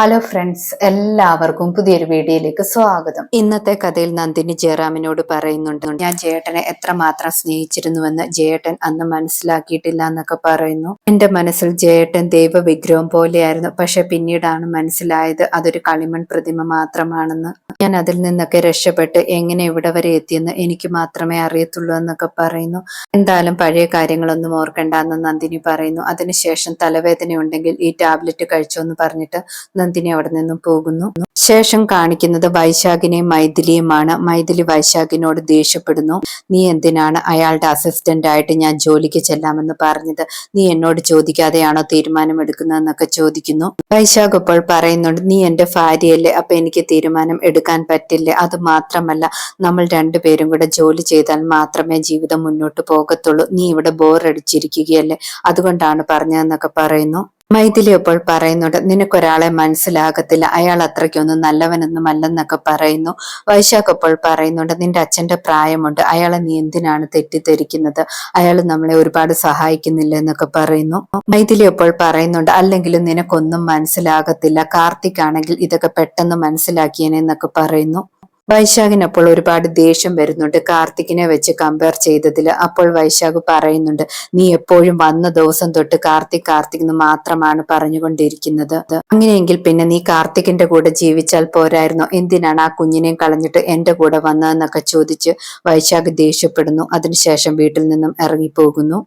Hello friends എല്ലാവർക്കും പുതിയൊരു വീഡിയോയിലേക്ക് സ്വാഗതം. ഇന്നത്തെ കഥയിൽ നന്ദിനി ജയറാമിനോട് പറയുന്നുണ്ട് ഞാൻ ജയേട്ടനെ എത്രമാത്രം സ്നേഹിച്ചിരുന്നുവെന്ന് ജയേട്ടൻ അന്ന് മനസ്സിലാക്കിയിട്ടില്ല എന്നൊക്കെ പറയുന്നു. എന്റെ മനസ്സിൽ ജയേട്ടൻ ദൈവവിഗ്രഹം പോലെയായിരുന്നു പക്ഷെ പിന്നീടാണ് മനസ്സിലായത് അതൊരു കളിമൺ പ്രതിമ മാത്രമാണെന്ന്. ഞാൻ അതിൽ നിന്നൊക്കെ രക്ഷപ്പെട്ട് എങ്ങനെ ഇവിടെ വരെ എത്തിയെന്ന് എനിക്ക് മാത്രമേ അറിയത്തുള്ളൂ എന്നൊക്കെ പറയുന്നു. എന്തായാലും പഴയ കാര്യങ്ങളൊന്നും ഓർക്കണ്ട എന്ന് നന്ദിനി പറയുന്നു. അതിനുശേഷം തലവേദന ഉണ്ടെങ്കിൽ ഈ ടാബ്ലറ്റ് കഴിച്ചോ എന്ന് പറഞ്ഞിട്ട് നന്ദിനി അവിടെ നിന്നും പോകുന്നു. ശേഷം കാണിക്കുന്നത് വൈശാഖിനെയും മൈഥിലിയുമാണ്. മൈഥിലി വൈശാഖിനോട് ദേഷ്യപ്പെടുന്നു. നീ എന്തിനാണ് അയാളുടെ അസിസ്റ്റന്റ് ആയിട്ട് ഞാൻ ജോലിക്ക് ചെല്ലാമെന്ന് പറഞ്ഞത്? നീ എന്നോട് ചോദിക്കാതെയാണോ തീരുമാനം എടുക്കുന്നതെന്നൊക്കെ ചോദിക്കുന്നു. വൈശാഖ് ഇപ്പോൾ പറയുന്നുണ്ട് നീ എന്റെ ഭാര്യയല്ലേ അപ്പൊ എനിക്ക് തീരുമാനം എടുക്കാൻ പറ്റില്ല? അത് മാത്രമല്ല നമ്മൾ രണ്ടുപേരും കൂടെ ജോലി ചെയ്താൽ മാത്രമേ ജീവിതം മുന്നോട്ട് പോകത്തുള്ളൂ. നീ ഇവിടെ ബോർ അടിച്ചിരിക്കുകയല്ലേ? അതുകൊണ്ടാണ് പറഞ്ഞതെന്നൊക്കെ പറയുന്നു. മൈഥിലി അപ്പോൾ പറയുന്നുണ്ട് നിനക്കൊരാളെ മനസ്സിലാകത്തില്ല. അയാൾ അത്രയ്ക്കൊന്നും നല്ലവനൊന്നും അല്ലെന്നൊക്കെ പറയുന്നു. വൈശാഖ് അപ്പോൾ പറയുന്നുണ്ട് നിന്റെ അച്ഛന്റെ പ്രായമുണ്ട്. അയാളെ നീ എന്തിനാണ് തെറ്റിദ്ധരിക്കുന്നത്? അയാൾ നമ്മളെ ഒരുപാട് സഹായിക്കുന്നില്ല എന്നൊക്കെ പറയുന്നു. മൈഥിലി അപ്പോൾ പറയുന്നുണ്ട് അല്ലെങ്കിലും നിനക്കൊന്നും മനസ്സിലാകത്തില്ല. കാർത്തിക് ആണെങ്കിൽ ഇതൊക്കെ പെട്ടെന്ന് മനസ്സിലാക്കിയനെന്നൊക്കെ പറയുന്നു. വൈശാഖിന് അപ്പോൾ ഒരുപാട് ദേഷ്യം വരുന്നുണ്ട്. കാർത്തികിനെ വെച്ച് കമ്പയർ ചെയ്തതിൽ അപ്പോൾ വൈശാഖ് പറയുന്നുണ്ട് നീ എപ്പോഴും വന്ന ദിവസം തൊട്ട് കാർത്തിക് കാർത്തിക് എന്ന് മാത്രമാണ് പറഞ്ഞുകൊണ്ടിരിക്കുന്നത്. അങ്ങനെയെങ്കിൽ പിന്നെ നീ കാർത്തികിന്റെ കൂടെ ജീവിച്ചാൽ പോരായിരുന്നോ? എന്തിനാണ് ആ കുഞ്ഞിനെയും കളഞ്ഞിട്ട് എന്റെ കൂടെ വന്നതെന്നൊക്കെ ചോദിച്ച് വൈശാഖ് ദേഷ്യപ്പെടുന്നു. അതിനുശേഷം വീട്ടിൽ നിന്നും ഇറങ്ങിപ്പോകുന്നു.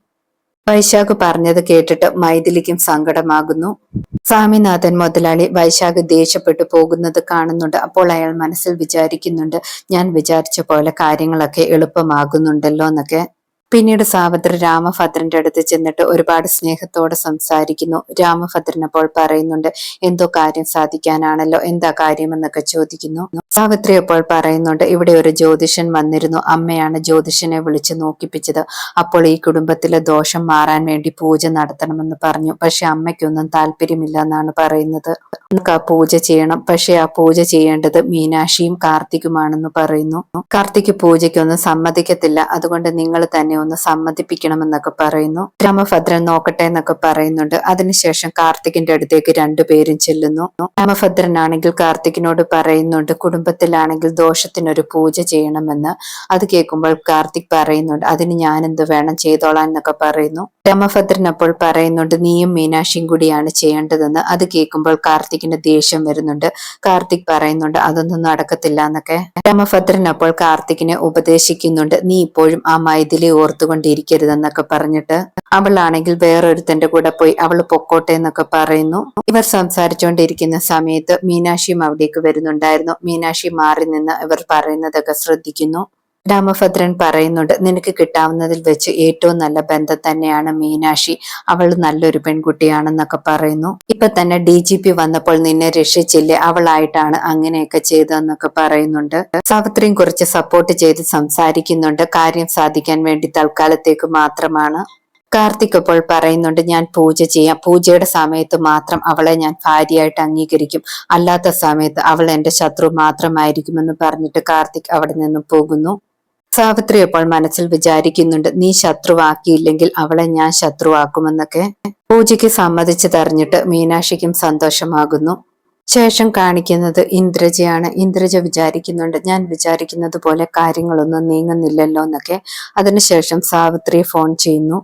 വൈശാഖ് പറഞ്ഞത് കേട്ടിട്ട് മൈഥിലിക്കും സങ്കടമാകുന്നു. സ്വാമിനാഥൻ മുതലാളി വൈശാഖ് ദേഷ്യപ്പെട്ടു പോകുന്നത് കാണുന്നുണ്ട്. അപ്പോൾ അയാൾ മനസ്സിൽ വിചാരിക്കുന്നുണ്ട് ഞാൻ വിചാരിച്ച പോലെ കാര്യങ്ങളൊക്കെ എളുപ്പമാകുന്നുണ്ടല്ലോ എന്നൊക്കെ. പിന്നീട് സാവിത്രി രാമഭദ്രന്റെ അടുത്ത് ചെന്നിട്ട് ഒരുപാട് സ്നേഹത്തോടെ സംസാരിക്കുന്നു. രാമഭദ്രൻ അപ്പോൾ പറയുന്നുണ്ട് എന്തോ കാര്യം സാധിക്കാനാണല്ലോ? എന്താ കാര്യം എന്നൊക്കെ ചോദിക്കുന്നു. സാവിത്രി അപ്പോൾ പറയുന്നുണ്ട് ഇവിടെ ഒരു ജ്യോതിഷൻ വന്നിരുന്നു. അമ്മയാണ് ജ്യോതിഷനെ വിളിച്ച് നോക്കിപ്പിച്ചത്. അപ്പോൾ ഈ കുടുംബത്തിലെ ദോഷം മാറാൻ വേണ്ടി പൂജ നടത്തണമെന്ന് പറഞ്ഞു. പക്ഷെ അമ്മയ്ക്കൊന്നും താല്പര്യമില്ല എന്നാണ് പറയുന്നത്. നമുക്ക് ആ പൂജ ചെയ്യണം. പക്ഷെ ആ പൂജ ചെയ്യേണ്ടത് മീനാക്ഷിയും കാർത്തികുമാണെന്ന് പറയുന്നു. കാർത്തിക് പൂജയ്ക്കൊന്നും സമ്മതിക്കത്തില്ല. അതുകൊണ്ട് നിങ്ങൾ തന്നെ ഒന്ന് സമ്മതിപ്പിക്കണമെന്നൊക്കെ പറയുന്നു. രാമഭദ്രൻ നോക്കട്ടെ എന്നൊക്കെ പറയുന്നുണ്ട്. അതിനുശേഷം കാർത്തികിന്റെ അടുത്തേക്ക് രണ്ടുപേരും ചെല്ലുന്നു. രാമഭദ്രനാണെങ്കിൽ കാർത്തികിനോട് പറയുന്നുണ്ട് കുടുംബത്തിലാണെങ്കിൽ ദോഷത്തിനൊരു പൂജ ചെയ്യണമെന്ന്. അത് കേൾക്കുമ്പോൾ കാർത്തിക് പറയുന്നുണ്ട് അതിന് ഞാൻ എന്ത് വേണം? ചെയ്തോളാം എന്നൊക്കെ പറയുന്നു. രാമഭദ്രൻ അപ്പോൾ പറയുന്നുണ്ട് നീയും മീനാക്ഷിയും കൂടിയാണ് ചെയ്യേണ്ടതെന്ന്. അത് കേൾക്കുമ്പോൾ കാർത്തികിന് ദേഷ്യം വരുന്നുണ്ട്. കാർത്തിക് പറയുന്നുണ്ട് അതൊന്നും നടക്കത്തില്ല എന്നൊക്കെ. രാമഭദ്രൻ അപ്പോൾ കാർത്തികിനെ ഉപദേശിക്കുന്നുണ്ട് നീ ഇപ്പോഴും ആ മൈഥിലി ഓർത്തുകൊണ്ടിരിക്കരുതെന്നൊക്കെ പറഞ്ഞിട്ട് അവളാണെങ്കിൽ വേറൊരുത്തന്റെ കൂടെ പോയി അവൾ പൊക്കോട്ടെ എന്നൊക്കെ പറയുന്നു. ഇവർ സംസാരിച്ചുകൊണ്ടിരിക്കുന്ന സമയത്ത് മീനാക്ഷിയും അവിടേക്ക് വരുന്നുണ്ടായിരുന്നു. മീനാക്ഷി മാറി നിന്ന് ഇവർ പറയുന്നതൊക്കെ ശ്രദ്ധിക്കുന്നു. രാമഭദ്രൻ പറയുന്നുണ്ട് നിനക്ക് കിട്ടാവുന്നതിൽ വെച്ച് ഏറ്റവും നല്ല ബന്ധം തന്നെയാണ് മീനാക്ഷി. അവൾ നല്ലൊരു പെൺകുട്ടിയാണെന്നൊക്കെ പറയുന്നു. ഇപ്പൊ തന്നെ ഡി ജി പി വന്നപ്പോൾ നിന്നെ രക്ഷിച്ചില്ലേ? അവളായിട്ടാണ് അങ്ങനെയൊക്കെ ചെയ്തതെന്നൊക്കെ പറയുന്നുണ്ട്. സാവിത്രിയും കുറിച്ച് സപ്പോർട്ട് ചെയ്ത് സംസാരിക്കുന്നുണ്ട്. കാര്യം സാധിക്കാൻ വേണ്ടി തൽക്കാലത്തേക്ക് മാത്രമാണ്. കാർത്തിക് ഇപ്പോൾ പറയുന്നുണ്ട് ഞാൻ പൂജ ചെയ്യാം. പൂജയുടെ സമയത്ത് മാത്രം അവളെ ഞാൻ ഭാര്യയായിട്ട് അംഗീകരിക്കും. അല്ലാത്ത സമയത്ത് അവൾ എന്റെ ശത്രു മാത്രമായിരിക്കുമെന്ന് പറഞ്ഞിട്ട് കാർത്തിക് അവിടെ നിന്ന് പോകുന്നു. സാവിത്രി അപ്പോൾ മനസ്സിൽ വിചാരിക്കുന്നുണ്ട് നീ ശത്രുവാക്കിയില്ലെങ്കിൽ അവളെ ഞാൻ ശത്രുവാക്കുമെന്നൊക്കെ. പൂജയ്ക്ക് സമ്മതിച്ചു തറിഞ്ഞിട്ട് മീനാക്ഷിക്കും സന്തോഷമാകുന്നു. ശേഷം കാണിക്കുന്നത് ഇന്ദ്രജയാണ്. ഇന്ദ്രജ വിചാരിക്കുന്നുണ്ട് ഞാൻ വിചാരിക്കുന്നത് പോലെ കാര്യങ്ങളൊന്നും നീങ്ങുന്നില്ലല്ലോ എന്നൊക്കെ. അതിനുശേഷം സാവിത്രി ഫോൺ ചെയ്യുന്നു.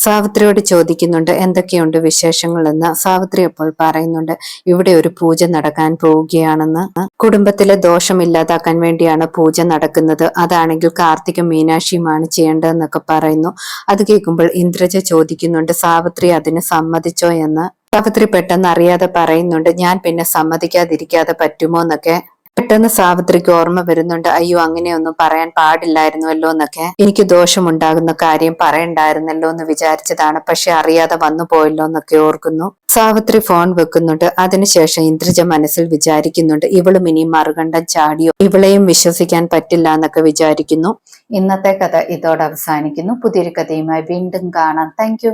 സാവിത്രിയോട് ചോദിക്കുന്നുണ്ട് എന്തൊക്കെയുണ്ട് വിശേഷങ്ങളെന്ന്? സാവിത്രി അപ്പോൾ പറയുന്നുണ്ട് ഇവിടെ ഒരു പൂജ നടക്കാൻ പോവുകയാണെന്ന്. കുടുംബത്തിലെ ദോഷം ഇല്ലാതാക്കാൻ വേണ്ടിയാണ് പൂജ നടക്കുന്നത്. അതാണെങ്കിൽ കാർത്തികും മീനാക്ഷിയുമാണ് ചെയ്യേണ്ടതെന്നൊക്കെ പറയുന്നു. അത് കേൾക്കുമ്പോൾ ഇന്ദ്രജ ചോദിക്കുന്നുണ്ട് സാവിത്രി അതിന് സമ്മതിച്ചോ എന്ന്? സാവിത്രി പെട്ടെന്ന് അറിയാതെ പറയുന്നുണ്ട് ഞാൻ പിന്നെ സമ്മതിക്കാതിരിക്കാതെ പറ്റുമോ? എന്നൊക്കെ. പെട്ടെന്ന് സാവിത്രിക്ക് ഓർമ്മ വരുന്നുണ്ട് അയ്യോ അങ്ങനെയൊന്നും പറയാൻ പാടില്ലായിരുന്നുവല്ലോ എന്നൊക്കെ. എനിക്ക് ദോഷമുണ്ടാകുന്ന കാര്യം പറയണ്ടായിരുന്നല്ലോ എന്ന് വിചാരിച്ചതാണ് പക്ഷെ അറിയാതെ വന്നു പോയല്ലോ എന്നൊക്കെ ഓർക്കുന്നു. സാവിത്രി ഫോൺ വെക്കുന്നുണ്ട് അതിനുശേഷം ഇന്ദ്രജ മനസ്സിൽ വിചാരിക്കുന്നുണ്ട് ഇവളും ഇനി മറുകണ്ഠം ചാടിയോ? ഇവളെയും വിശ്വസിക്കാൻ പറ്റില്ല എന്നൊക്കെ വിചാരിക്കുന്നു. ഇന്നത്തെ കഥ ഇതോടെ അവസാനിക്കുന്നു. പുതിയൊരു കഥയുമായി വീണ്ടും കാണാം. താങ്ക്